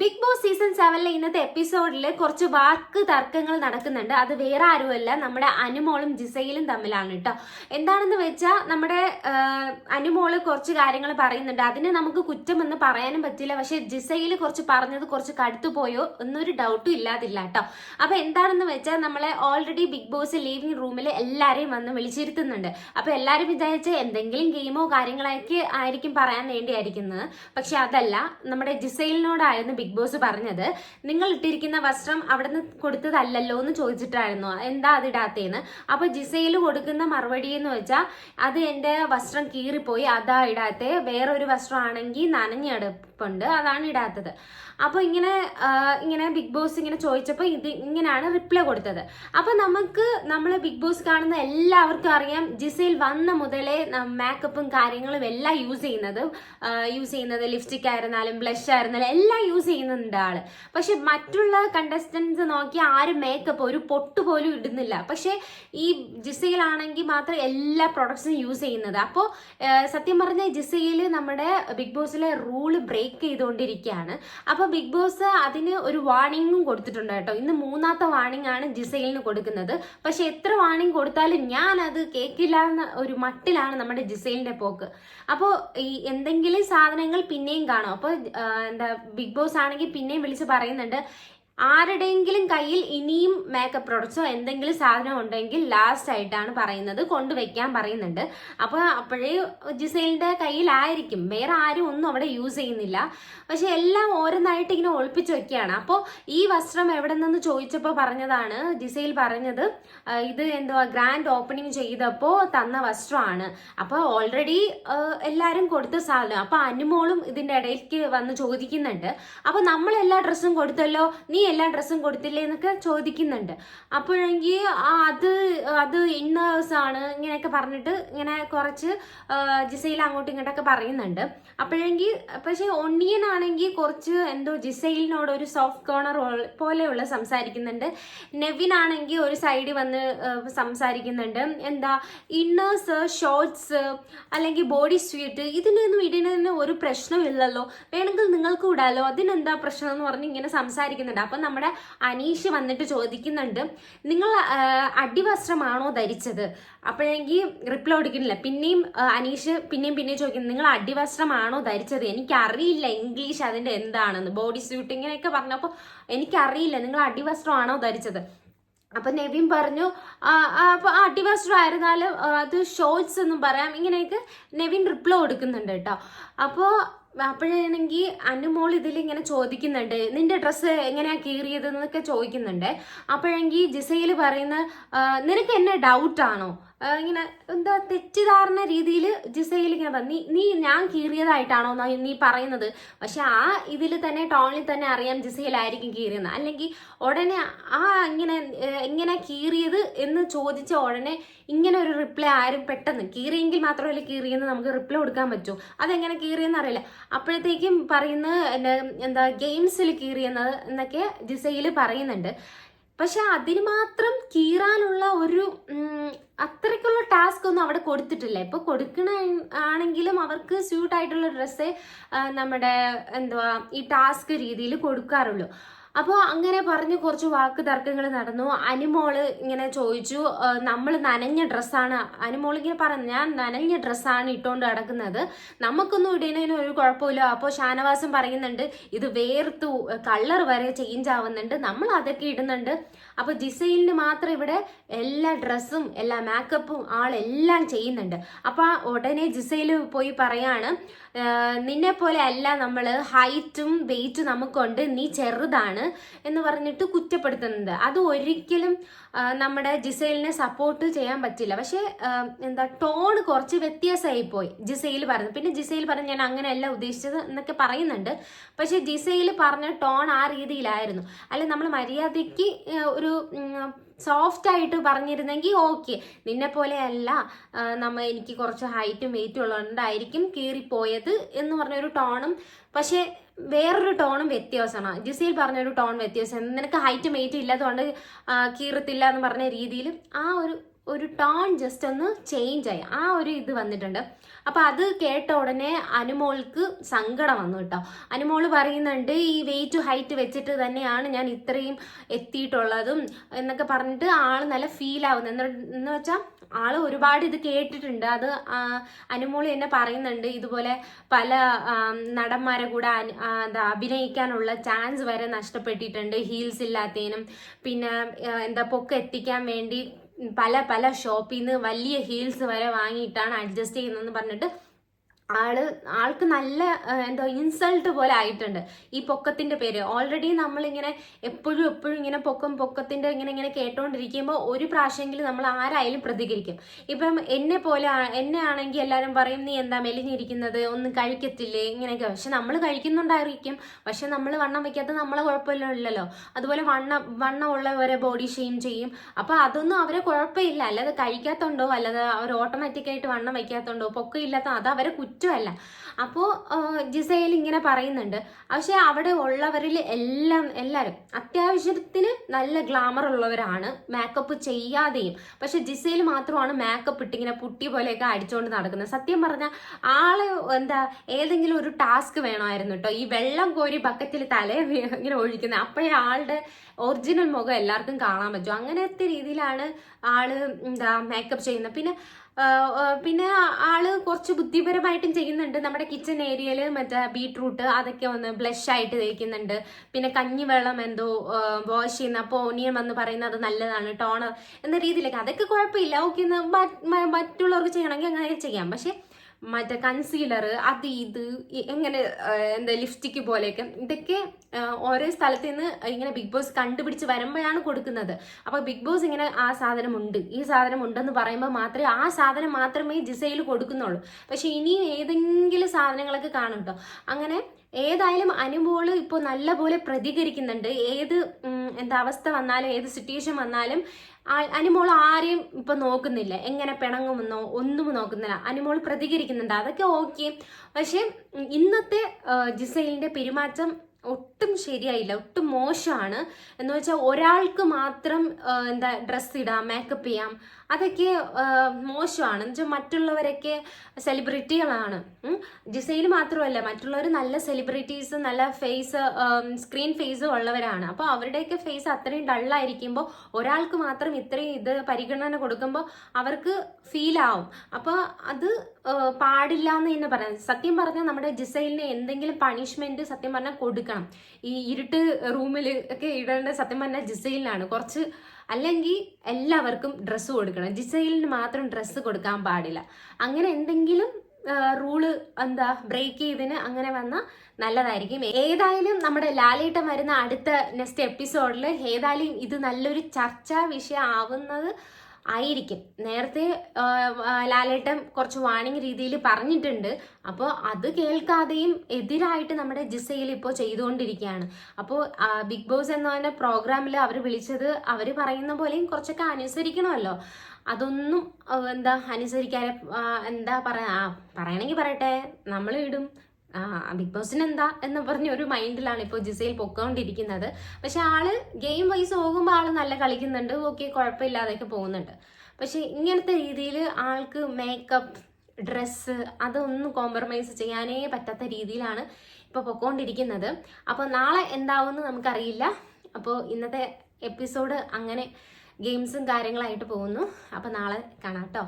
Big boss season സെവനിലെ ഇന്നത്തെ എപ്പിസോഡിൽ കുറച്ച് വാക്ക് തർക്കങ്ങൾ നടക്കുന്നുണ്ട്. അത് വേറെ ആരുമല്ല നമ്മുടെ അനുമോളും ജിസയിലും തമ്മിലാണ് കേട്ടോ എന്താണെന്ന് വെച്ചാൽ നമ്മുടെ അനുമോൾ കുറച്ച് കാര്യങ്ങൾ പറയുന്നുണ്ട്. അതിന് നമുക്ക് കുറ്റമെന്ന് പറയാനും പറ്റില്ല. പക്ഷെ ജിസയിൽ കുറച്ച് പറഞ്ഞത് കുറച്ച് കടുത്തു പോയോ എന്നൊരു ഡൗട്ടും ഇല്ലാതില്ല കേട്ടോ അപ്പൊ എന്താണെന്ന് വെച്ചാൽ നമ്മളെ ഓൾറെഡി ബിഗ് ബോസ് ലീവിംഗ് റൂമിൽ എല്ലാരെയും വന്ന് വിളിച്ചിരുത്തുന്നുണ്ട്. അപ്പൊ എല്ലാവരും വിചാരിച്ച എന്തെങ്കിലും ഗെയിമോ കാര്യങ്ങളൊക്കെ ആയിരിക്കും പറയാൻ വേണ്ടിയായിരിക്കുന്നത്. പക്ഷെ അതല്ല. നമ്മുടെ ജിസൈലിനോടായിരുന്നു ബിഗ് ബോസ് പറഞ്ഞത് നിങ്ങൾ ഇട്ടിരിക്കുന്ന വസ്ത്രം അവിടെ നിന്ന് കൊടുത്തതല്ലല്ലോ എന്ന് ചോദിച്ചിട്ടായിരുന്നു. എന്താ അത് ഇടാത്തേന്ന്? അപ്പൊ ജിസയിൽ കൊടുക്കുന്ന മറുപടി എന്ന് വെച്ചാൽ അത് എന്റെ വസ്ത്രം കീറിപ്പോയി അതാ ഇടാത്തെ. വേറൊരു വസ്ത്രമാണെങ്കിൽ നനഞ്ഞെടുപ്പുണ്ട് അതാണ് ഇടാത്തത്. അപ്പോൾ ഇങ്ങനെ ഇങ്ങനെ ബിഗ് ബോസ് ഇങ്ങനെ ചോദിച്ചപ്പോൾ ഇത് ഇങ്ങനെയാണ് റിപ്ലൈ കൊടുത്തത്. അപ്പോൾ നമുക്ക് നമ്മൾ ബിഗ് ബോസ് കാണുന്ന എല്ലാവർക്കും അറിയാം ജിസയിൽ വന്ന മുതലേ മേക്കപ്പും കാര്യങ്ങളും എല്ലാം യൂസ് ചെയ്യുന്നത് യൂസ് ചെയ്യുന്നത് ലിപ്സ്റ്റിക് ആയിരുന്നാലും ബ്ലഷ് ആയിരുന്നാലും എല്ലാം യൂസ് ചെയ്യുന്നുണ്ട് ആൾ. പക്ഷെ മറ്റുള്ള കണ്ടസ്റ്റൻസ് നോക്കി ആരും മേക്കപ്പ് ഒരു പൊട്ട് പോലും ഇടുന്നില്ല. പക്ഷെ ഈ ജിസയിലാണെങ്കിൽ മാത്രം എല്ലാ പ്രൊഡക്ട്സും യൂസ് ചെയ്യുന്നത്. അപ്പോൾ സത്യം പറഞ്ഞാൽ ജിസയിൽ നമ്മുടെ ബിഗ് ബോസിലെ റൂൾ ബ്രേക്ക് ചെയ്തുകൊണ്ടിരിക്കുകയാണ്. അപ്പോൾ ബിഗ് ബോസ് അതിന് ഒരു വാർണിംഗും കൊടുത്തിട്ടുണ്ട് കേട്ടോ. ഇന്ന് മൂന്നാമത്തെ വാർണിംഗ് ആണ് ജിസൈലിന് കൊടുക്കുന്നത്. പക്ഷെ എത്ര വാർണിംഗ് കൊടുത്താലും ഞാൻ അത് കേൾക്കില്ല എന്ന ഒരു മട്ടിലാണ് നമ്മുടെ ജിസൈലിന്റെ പോക്ക്. അപ്പോൾ ഈ എന്തെങ്കിലും സാധനങ്ങൾ പിന്നെയും കാണും. അപ്പോൾ എന്താ ബിഗ് ബോസ് ആണെങ്കിൽ പിന്നെയും വിളിച്ച് പറയുന്നുണ്ട് ആരുടെയെങ്കിലും കയ്യിൽ ഇനിയും മേക്കപ്പ് പ്രൊഡക്ട്സോ എന്തെങ്കിലും സാധനം ഉണ്ടെങ്കിൽ ലാസ്റ്റ് ആയിട്ടാണ് പറയുന്നത്. കൊണ്ടുവയ്ക്കാൻ പറയുന്നുണ്ട്. അപ്പോൾ അപ്പോഴേ ജിസൈലിന്റെ കയ്യിലായിരിക്കും. വേറെ ആരും ഒന്നും അവിടെ യൂസ് ചെയ്യുന്നില്ല. പക്ഷെ എല്ലാം ഓരോന്നായിട്ട് ഇങ്ങനെ ഒളിപ്പിച്ച് വെക്കുകയാണ്. അപ്പോൾ ഈ വസ്ത്രം എവിടെ നിന്ന് ചോദിച്ചപ്പോൾ പറഞ്ഞതാണ് ജിസൈൽ പറഞ്ഞത് ഇത് എന്തുവാ ഗ്രാൻഡ് ഓപ്പണിംഗ് ചെയ്തപ്പോൾ തന്ന വസ്ത്രമാണ്. അപ്പോൾ ഓൾറെഡി എല്ലാവരും കൊടുത്ത സാധനം. അപ്പോൾ അനുമോളും ഇതിന്റെ ഇടയിലേക്ക് വന്ന് ചോദിക്കുന്നുണ്ട്. അപ്പോൾ നമ്മൾ എല്ലാ ഡ്രസ്സും കൊടുത്തല്ലോ. നീ എല്ലാ ഡ്രസ്സും കൊടുത്തില്ലേ എന്നൊക്കെ ചോദിക്കുന്നുണ്ട്. അപ്പോഴെങ്കിൽ അത് അത് ഇന്നേഴ്സ് ആണ് ഇങ്ങനെയൊക്കെ പറഞ്ഞിട്ട് ഇങ്ങനെ കുറച്ച് ജിസയിൽ അങ്ങോട്ടും ഇങ്ങോട്ടൊക്കെ പറയുന്നുണ്ട്. അപ്പോഴെങ്കിൽ പക്ഷേ ഒണ്ണിയൻ ആണെങ്കിൽ കുറച്ച് എന്തോ ജിസൈലിനോട് ഒരു സോഫ്റ്റ് കോർണർ പോലെയുള്ള സംസാരിക്കുന്നുണ്ട്. നെവിൻ ആണെങ്കിൽ ഒരു സൈഡിൽ വന്ന് സംസാരിക്കുന്നുണ്ട്. എന്താ ഇന്നേഴ്സ് ഷോർട്സ് അല്ലെങ്കിൽ ബോഡി സ്വീറ്റ് ഇതിനൊന്നും ഇടുന്നതിന് ഒരു പ്രശ്നമില്ലല്ലോ. വേണമെങ്കിൽ നിങ്ങൾക്ക് വിടാലോ അതിനെന്താ പ്രശ്നം എന്ന് പറഞ്ഞ് ഇങ്ങനെ സംസാരിക്കുന്നുണ്ട്. അപ്പം നമ്മുടെ അനീഷ് വന്നിട്ട് ചോദിക്കുന്നുണ്ട് നിങ്ങൾ അടിവസ്ത്രമാണോ ധരിച്ചത്? അപ്പോഴെങ്കിൽ റിപ്ലൈ കൊടുക്കുന്നില്ല. പിന്നെയും അനീഷ് പിന്നെയും പിന്നെയും ചോദിക്കുന്നു നിങ്ങൾ അടിവസ്ത്രമാണോ ധരിച്ചത്? എനിക്കറിയില്ല ഇംഗ്ലീഷ് അതിന്റെ എന്താണെന്ന്. ബോഡി സ്യൂട്ട് ഇങ്ങനെയൊക്കെ പറഞ്ഞപ്പോൾ എനിക്കറിയില്ല നിങ്ങൾ അടിവസ്ത്രമാണോ ധരിച്ചത്? അപ്പൊ നെവിൻ പറഞ്ഞു അപ്പൊ ആ അടിവസ്ത്രം ആയിരുന്നാലും അത് ഷോർട്സ് എന്നും പറയാം ഇങ്ങനെയൊക്കെ നെവിൻ റിപ്ലൈ കൊടുക്കുന്നുണ്ട് കേട്ടോ. അപ്പോൾ അപ്പോഴാണെങ്കിൽ അനുമോൾ ഇതിൽ ഇങ്ങനെ ചോദിക്കുന്നുണ്ട് നിന്റെ ഡ്രസ്സ് എങ്ങനെയാ കീറിയത്? എന്നൊക്കെ ചോദിക്കുന്നുണ്ട്. അപ്പോഴെങ്കിൽ ജിസയിൽ പറയുന്ന നിനക്ക് എന്നെ ഡൗട്ടാണോ ഇങ്ങനെ എന്താ തെറ്റിദ്ധാരണ രീതിയിൽ ജിസയിൽ ഇങ്ങനെ പറഞ്ഞു. നീ നീ ഞാൻ കീറിയതായിട്ടാണോ നീ പറയുന്നത്? പക്ഷെ ആ ഇതിൽ തന്നെ ടോണിൽ തന്നെ അറിയാം ജിസയിലായിരിക്കും കീറിയെന്ന്. അല്ലെങ്കിൽ ഉടനെ ആ ഇങ്ങനെ എങ്ങനെ കീറിയത് എന്ന് ചോദിച്ച ഉടനെ ഇങ്ങനെ ഒരു റിപ്ലൈ ആരും പെട്ടെന്ന് കീറിയെങ്കിൽ മാത്രമല്ല കീറിയെന്ന് നമുക്ക് റിപ്ലൈ കൊടുക്കാൻ പറ്റൂ. അതെങ്ങനെ കീറിയെന്ന് അറിയില്ല. അപ്പോഴത്തേക്കും പറയുന്ന എന്താ- ഗെയിംസിൽ കീറിയെന്നത് എന്നൊക്കെ ജിസയിൽ പറയുന്നുണ്ട്. പക്ഷെ അതിന് മാത്രം കീറാനുള്ള ഒരു ഉം, ഒന്നും അവിടെ കൊടുത്തിട്ടില്ല. ഇപ്പൊ കൊടുക്കണ ആണെങ്കിലും അവർക്ക് സ്യൂട്ട് ആയിട്ടുള്ള ഡ്രസ്സേ നമ്മുടെ എന്തുവാ ഈ ടാസ്ക് രീതിയിൽ കൊടുക്കാറുള്ളൂ. അപ്പോൾ അങ്ങനെ പറഞ്ഞ് കുറച്ച് വാക്ക് തർക്കങ്ങൾ നടന്നു. അനുമോൾ ഇങ്ങനെ ചോദിച്ചു നമ്മൾ നനഞ്ഞ ഡ്രസ്സാണ്. അനുമോൾ ഇങ്ങനെ പറഞ്ഞു ഞാൻ നനഞ്ഞ ഡ്രസ്സാണ് ഇട്ടുകൊണ്ട് നടക്കുന്നത്. നമുക്കൊന്നും ഇടുന്നതിന് ഒരു കുഴപ്പമില്ല. അപ്പോൾ ഷാനവാസം പറയുന്നുണ്ട് ഇത് വേർത്തു കളർ വരെ ചേഞ്ച് ആവുന്നുണ്ട്. നമ്മൾ അതൊക്കെ ഇടുന്നുണ്ട്. അപ്പോൾ ജിസൈലിന് മാത്രം ഇവിടെ എല്ലാ ഡ്രസ്സും എല്ലാ മേക്കപ്പും ആളെല്ലാം ചെയ്യുന്നുണ്ട്. അപ്പോൾ ഉടനെ ജിസൈൽ പോയി പറയാണ് നിന്നെ പോലെ അല്ല നമ്മൾ ഹൈറ്റും വെയിറ്റും നമുക്കുണ്ട്. നീ ചെറുതാണ്. എന്ന് പറഞ്ഞിട്ട് കുറ്റപ്പെടുത്തുന്നത് അത് ഒരിക്കലും നമ്മുടെ ജിസൈലിനെ സപ്പോർട്ട് ചെയ്യാൻ പറ്റില്ല. പക്ഷേ എന്താ ടോൺ കുറച്ച് വ്യത്യാസമായി പോയി. ജിസൈൽ പറഞ്ഞു പിന്നെ ജിസൈൽ പറഞ്ഞു ഞാൻ അങ്ങനെയല്ല ഉദ്ദേശിച്ചത് എന്നൊക്കെ പറയുന്നുണ്ട്. പക്ഷേ ജിസൈൽ പറഞ്ഞ ടോൺ ആ രീതിയിലായിരുന്നു. അല്ലെ നമ്മൾ മര്യാദയ്ക്ക് ഒരു സോഫ്റ്റ് ആയിട്ട് പറഞ്ഞിരുന്നെങ്കിൽ ഓക്കെ നിന്നെ പോലെയല്ല നമ്മ എനിക്ക് കുറച്ച് ഹൈറ്റും വെയിറ്റും ഉള്ളതുകൊണ്ടായിരിക്കും കീറിപ്പോയത് എന്ന് പറഞ്ഞൊരു ടോണും പക്ഷേ വേറൊരു ടോണും വ്യത്യാസമാണ്. ജിസയിൽ പറഞ്ഞൊരു ടോൺ വ്യത്യാസം നിനക്ക് ഹൈറ്റും വെയിറ്റും ഇല്ലാത്തതുകൊണ്ട് കീറത്തില്ല എന്ന് പറഞ്ഞ രീതിയിൽ ആ ഒരു ഒരു ടോൺ ജസ്റ്റ് ഒന്ന് ചേഞ്ച് ആയി. ആ ഒരു ഇത് വന്നിട്ടുണ്ട്. അപ്പോൾ അത് കേട്ട ഉടനെ അനുമോൾക്ക് സങ്കടം വന്നു കേട്ടോ. അനുമോൾ പറയുന്നുണ്ട് ഈ വെയിറ്റ് ഹൈറ്റ് വെച്ചിട്ട് തന്നെയാണ് ഞാൻ ഇത്രയും എത്തിയിട്ടുള്ളതും എന്നൊക്കെ പറഞ്ഞിട്ട് ആൾ നല്ല ഫീൽ ആവുന്നു. എന്ന് എന്ന് വെച്ചാൽ ആൾ ഒരുപാട് ഇത് കേട്ടിട്ടുണ്ട്. അത് അനുമോൾ തന്നെ പറയുന്നുണ്ട്. ഇതുപോലെ പല നടന്മാരെ കൂടെ എന്താ അഭിനയിക്കാനുള്ള ചാൻസ് വരെ നഷ്ടപ്പെട്ടിട്ടുണ്ട്. ഹീൽസ് ഇല്ലാത്തതിനും പിന്നെ എന്താ പൊക്ക എത്തിക്കാൻ വേണ്ടി പല പല ഷോപ്പിൽ നിന്ന് വലിയ ഹീൽസ് വരെ വാങ്ങിയിട്ടാണ് അഡ്ജസ്റ്റ് ചെയ്യുന്നതെന്ന് പറഞ്ഞിട്ട് ആൾ ആൾക്ക് നല്ല എന്തോ ഇൻസൾട്ട് പോലെ ആയിട്ടുണ്ട്. ഈ പൊക്കത്തിന്റെ പേര്. ഓൾറെഡി നമ്മളിങ്ങനെ എപ്പോഴും എപ്പോഴും ഇങ്ങനെ പൊക്കം പൊക്കത്തിന്റെ ഇങ്ങനെ ഇങ്ങനെ കേട്ടോണ്ടിരിക്കുമ്പോൾ ഒരു പ്രാവശ്യമെങ്കിലും നമ്മൾ ആരായാലും പ്രതികരിക്കും. ഇപ്പം എന്നെ പോലെ എന്നെ ആണെങ്കിൽ എല്ലാവരും പറയും നീ എന്താ മെലിഞ്ഞിരിക്കുന്നത്? ഒന്നും കഴിക്കത്തില്ലേ? ഇങ്ങനെയൊക്കെ. പക്ഷെ നമ്മൾ കഴിക്കുന്നുണ്ടായിരിക്കും. പക്ഷെ നമ്മൾ വണ്ണം വെക്കാത്ത നമ്മളെ കുഴപ്പമില്ലല്ലോ അതുപോലെ വണ്ണം വണ്ണമുള്ളവരെ ബോഡി ഷെയിം ചെയ്യും. അപ്പൊ അതൊന്നും അവരെ കുഴപ്പമില്ല. അല്ലാതെ കഴിക്കാത്തോണ്ടോ അല്ലാതെ അവർ ഓട്ടോമാറ്റിക്കായിട്ട് വണ്ണം വെക്കാത്തോണ്ടോ പൊക്കമില്ലാത്ത അത് അവരെ കുറ്റമല്ല. അപ്പോൾ ജിസയിൽ ഇങ്ങനെ പറയുന്നുണ്ട്. പക്ഷേ അവിടെ ഉള്ളവരിൽ എല്ലാം എല്ലാവരും അത്യാവശ്യത്തിന് നല്ല ഗ്ലാമർ ഉള്ളവരാണ് മേക്കപ്പ് ചെയ്യാതെയും. പക്ഷെ ജിസയിൽ മാത്രമാണ് മേക്കപ്പ് ഇട്ടിങ്ങനെ പുട്ടി പോലെയൊക്കെ അടിച്ചുകൊണ്ട് നടക്കുന്നത്. സത്യം പറഞ്ഞാൽ ആൾ എന്താ ഏതെങ്കിലും ഒരു ടാസ്ക് വേണമായിരുന്നു കേട്ടോ ഈ വെള്ളം കോരി ബക്കറ്റിൽ തല ഇങ്ങനെ ഒഴിക്കുന്നത്. അപ്പോഴേ ആളുടെ ഒറിജിനൽ മുഖം എല്ലാവർക്കും കാണാൻ പറ്റും. അങ്ങനത്തെ രീതിയിലാണ് ആൾ എന്താ മേക്കപ്പ് ചെയ്യുന്നത്. പിന്നെ പിന്നെ ആൾ കുറച്ച് ബുദ്ധിപരമായിട്ടും ചെയ്യുന്നുണ്ട്. നമ്മുടെ കിച്ചൺ ഏരിയയിൽ മറ്റേ ബീട്രൂട്ട് അതൊക്കെ ഒന്ന് ബ്ലഷ് ആയിട്ട് തേക്കുന്നുണ്ട്. പിന്നെ കഞ്ഞിവെള്ളം എന്തോ വാഷ് ചെയ്യുന്ന അപ്പോൾ ഓനിയൻ വന്ന് പറയുന്നത് അത് നല്ലതാണ് ടോണർ എന്ന രീതിയിലൊക്കെ. അതൊക്കെ കുഴപ്പമില്ല. ഓക്കെ മറ്റുള്ളവർക്ക് ചെയ്യണമെങ്കിൽ അങ്ങനെ ചെയ്യാം. പക്ഷെ മറ്റേ കൺസീലർ അത് ഇത് എങ്ങനെ എന്താ ലിപ്സ്റ്റിക്ക് പോലെയൊക്കെ ഇതൊക്കെ ഓരോ സ്ഥലത്ത് നിന്ന് ഇങ്ങനെ ബിഗ് ബോസ് കണ്ടുപിടിച്ച് വരുമ്പോഴാണ് കൊടുക്കുന്നത്. അപ്പോൾ ബിഗ് ബോസ് ഇങ്ങനെ ആ സാധനം ഉണ്ട് ഈ സാധനം ഉണ്ടെന്ന് പറയുമ്പോൾ മാത്രമേ ആ സാധനം മാത്രമേ ജിസയിൽ കൊടുക്കുന്നുള്ളൂ. പക്ഷെ ഇനിയും ഏതെങ്കിലും സാധനങ്ങളൊക്കെ കാണും കേട്ടോ അങ്ങനെ ഏതായാലും അനുമോൾ ഇപ്പോൾ നല്ലപോലെ പ്രതികരിക്കുന്നുണ്ട്. ഏത് എന്താ അവസ്ഥ വന്നാലും ഏത് സിറ്റുവേഷൻ വന്നാലും അനുമോൾ ആരെയും ഇപ്പൊ നോക്കുന്നില്ല. എങ്ങനെ പിണങ്ങുമെന്നോ ഒന്നും നോക്കുന്നില്ല. അനുമോൾ പ്രതികരിക്കുന്നുണ്ട്. അതൊക്കെ ഓക്കെ പക്ഷെ ഇന്നത്തെ ജിസൈലിന്റെ പെരുമാറ്റം ഒട്ടും ശരിയായില്ല ഒട്ടും മോശമാണ്. എന്ന് വെച്ചാൽ ഒരാൾക്ക് മാത്രം എന്താ ഡ്രസ്സ് ഇടാം മേക്കപ്പ് ചെയ്യാം അതൊക്കെ മോശമാണ്. എന്ന് വെച്ചാൽ മറ്റുള്ളവരൊക്കെ സെലിബ്രിറ്റികളാണ്. ജിസൈൽ മാത്രമല്ല മറ്റുള്ളവർ നല്ല സെലിബ്രിറ്റീസ് നല്ല ഫേസ് സ്ക്രീൻ ഫേസ് ഉള്ളവരാണ്. അപ്പോൾ അവരുടെയൊക്കെ ഫേസ് അത്രയും ഡള്ളായിരിക്കുമ്പോൾ ഒരാൾക്ക് മാത്രം ഇത്രയും ഇത് പരിഗണന കൊടുക്കുമ്പോൾ അവർക്ക് ഫീലാവും അപ്പോൾ അത് പാടില്ല എന്ന് തന്നെ പറയാം. സത്യം പറഞ്ഞാൽ നമ്മുടെ ജിസൈലിന് എന്തെങ്കിലും പണിഷ്മെന്റ് സത്യം പറഞ്ഞാൽ കൊടുക്കണം. ഈ ഇരുട്ട് റൂമിൽ ഒക്കെ ഇടേണ്ട സത്യം പറഞ്ഞാൽ ജിസൈലിനാണ്. കുറച്ച് അല്ലെങ്കിൽ എല്ലാവർക്കും ഡ്രസ്സ് കൊടുക്കണം. ജിസൈലിന് മാത്രം ഡ്രസ്സ് കൊടുക്കാൻ പാടില്ല. അങ്ങനെ എന്തെങ്കിലും റൂൾ എന്താ ബ്രേക്ക് ചെയ്തതിന് അങ്ങനെ വന്നാൽ നല്ലതായിരിക്കും. ഏതായാലും നമ്മുടെ ലാലേട്ടൻ വരുന്ന അടുത്ത നെക്സ്റ്റ് എപ്പിസോഡിൽ ഏതായാലും ഇത് നല്ലൊരു ചർച്ചാ വിഷയം ആവുന്നത് ആയിരിക്കും. നേരത്തെ ലാലേട്ടൻ കുറച്ച് വാണിംഗ് രീതിയിൽ പറഞ്ഞിട്ടുണ്ട്. അപ്പോൾ അത് കേൾക്കാതെയും എതിരായിട്ട് നമ്മുടെ ജിസയിൽ ഇപ്പോൾ ചെയ്തുകൊണ്ടിരിക്കുകയാണ്. അപ്പോൾ ബിഗ് ബോസ് എന്നതിന്റെ പ്രോഗ്രാമിൽ അവർ വിളിച്ചത് അവർ പറയുന്ന പോലെയും കുറച്ചൊക്കെ അനുസരിക്കണമല്ലോ. അതൊന്നും എന്താ അനുസരിക്കാതെ എന്താ പറയാ പറയണമെങ്കിൽ പറയട്ടെ നമ്മൾ ഇടും. ബിഗ് ബോസിന് എന്താ എന്ന് പറഞ്ഞ ഒരു മൈൻഡിലാണ് ഇപ്പോൾ ജിസയിൽ പൊക്കോണ്ടിരിക്കുന്നത്. പക്ഷെ ആൾ ഗെയിം വൈസ് പോകുമ്പോൾ ആൾ നല്ല കളിക്കുന്നുണ്ട്. ഓക്കെ കുഴപ്പമില്ലാതെയൊക്കെ പോകുന്നുണ്ട്. പക്ഷെ ഇങ്ങനത്തെ രീതിയിൽ ആൾക്ക് മേക്കപ്പ് ഡ്രസ്സ് അതൊന്നും കോംപ്രമൈസ് ചെയ്യാനേ പറ്റാത്ത രീതിയിലാണ് ഇപ്പോൾ പൊക്കോണ്ടിരിക്കുന്നത്. അപ്പോൾ നാളെ എന്താവുമെന്ന് നമുക്കറിയില്ല. അപ്പോൾ ഇന്നത്തെ എപ്പിസോഡ് അങ്ങനെ ഗെയിംസും കാര്യങ്ങളായിട്ട് പോകുന്നു. അപ്പോൾ നാളെ കാണാം കേട്ടോ.